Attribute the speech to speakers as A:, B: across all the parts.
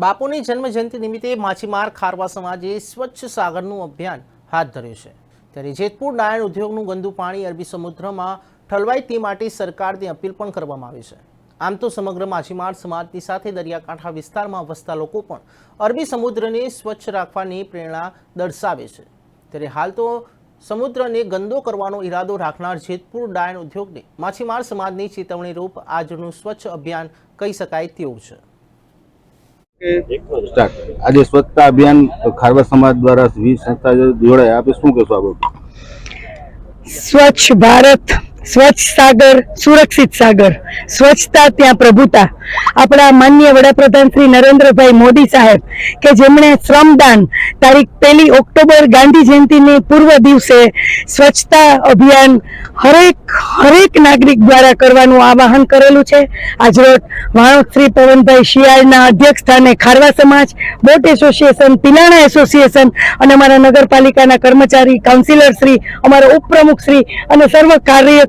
A: બાપુની જન્મજયંતિ નિમિત્તે માછીમાર ખારવા સમાજે સ્વચ્છ સાગરનું અભિયાન હાથ ધર્યું છે. ત્યારે જેતપુર ડાયણ ઉદ્યોગનું ગંદુ પાણી અરબી સમુદ્રમાં ઠલવાય તે માટે સરકારની અપીલ પણ કરવામાં આવી છે. આમ તો સમગ્ર માછીમાર સમાજની સાથે દરિયાકાંઠા વિસ્તારમાં વસતા લોકો પણ અરબી સમુદ્રને સ્વચ્છ રાખવાની પ્રેરણા દર્શાવે છે. ત્યારે હાલ તો સમુદ્રને ગંદો કરવાનો ઈરાદો રાખનાર જેતપુર ડાયણ ઉદ્યોગને માછીમાર સમાજની ચેતવણી રૂપ આજનું સ્વચ્છ અભિયાન કહી શકાય તેવું છે.
B: આજે સ્વચ્છતા અભિયાન ખારવા સમાજ દ્વારા વિવિધ સંસ્થા જોડાય આપે શું કહેશો આ
C: સ્વચ્છ ભારત સ્વચ્છ સાગર, સુરક્ષિત સાગર. સ્વચ્છતા ત્યાં પ્રભુતા. આપણા માન્ય વડાપ્રધાન શ્રી નરેન્દ્રભાઈ મોદી સાહેબ, કે જેમણે શ્રમદાન તારીખ પહેલી ઓક્ટોબર ગાંધી જયંતિની પૂર્વ દિવસે સ્વચ્છતા અભિયાન હરેક હરેક નાગરિક દ્વારા કરવાનું આવાહન કરેલું છે. આજરોજ વાણોદ શ્રી પવનભાઈ શિયાળના અધ્યક્ષ સ્થાને ખારવા સમાજ, બોટ એસોસિએશન, પિલાણા એસોસિએશન અને અમારા નગરપાલિકાના કર્મચારી કાઉન્સિલર શ્રી, અમારા ઉપપ્રમુખ શ્રી અને સર્વ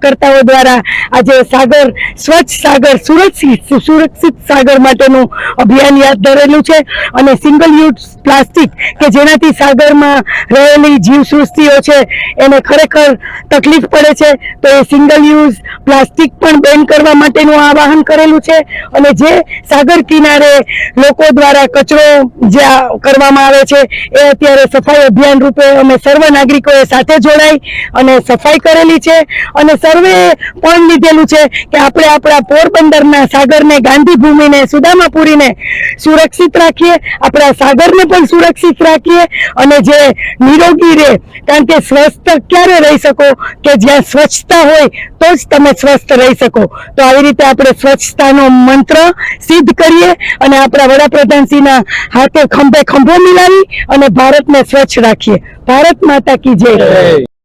C: કાર્યકર્તાઓ દ્વારા આજે સાગર, સ્વચ્છ સાગર, સુરક્ષિત સુરક્ષિત સાગર માટેનું અભિયાન યાદ ધરેલું છે. અને સિંગલ યુઝ પ્લાસ્ટિક કે જેનાથી સાગરમાં રહેલી જીવસૃષ્ટિઓ છે, એને ખરેખર તકલીફ પડે છે, તો એ સિંગલ યુઝ પ્લાસ્ટિક પણ બેન કરવા માટેનું આવાહન કરેલું છે. અને જે સાગર કિનારે લોકો દ્વારા કચરો જે કરવામાં આવે છે, એ અત્યારે સફાઈ અભિયાન રૂપે અમે સર્વ નાગરિકોએ સાથે જોડાઈ અને સફાઈ કરેલી છે. અને સર્વે પણ લીધેલું છે કે આપણે આપણા પોરબંદરના સાગરને ગાંધી ભૂમિને સુદામાપુરીને સુરક્ષિત રાખીએ, આપણા સાગરને પણ સુરક્ષિત રાખીએ અને જે નિરોગી રહે, કારણ કે સ્વસ્થ ક્યારે રહી શકો? કે જ્યાં સ્વચ્છતા હોય, તો જ તમે સ્વસ્થ રહી શકો. તો આવી રીતે આપણે સ્વચ્છતાનો મંત્ર સિદ્ધ કરીએ અને આપણા વડાપ્રધાનશ્રીના હાથે ખંભે ખંભો મિલાવી અને ભારતને સ્વચ્છ રાખીએ. ભારત માતા કી જય.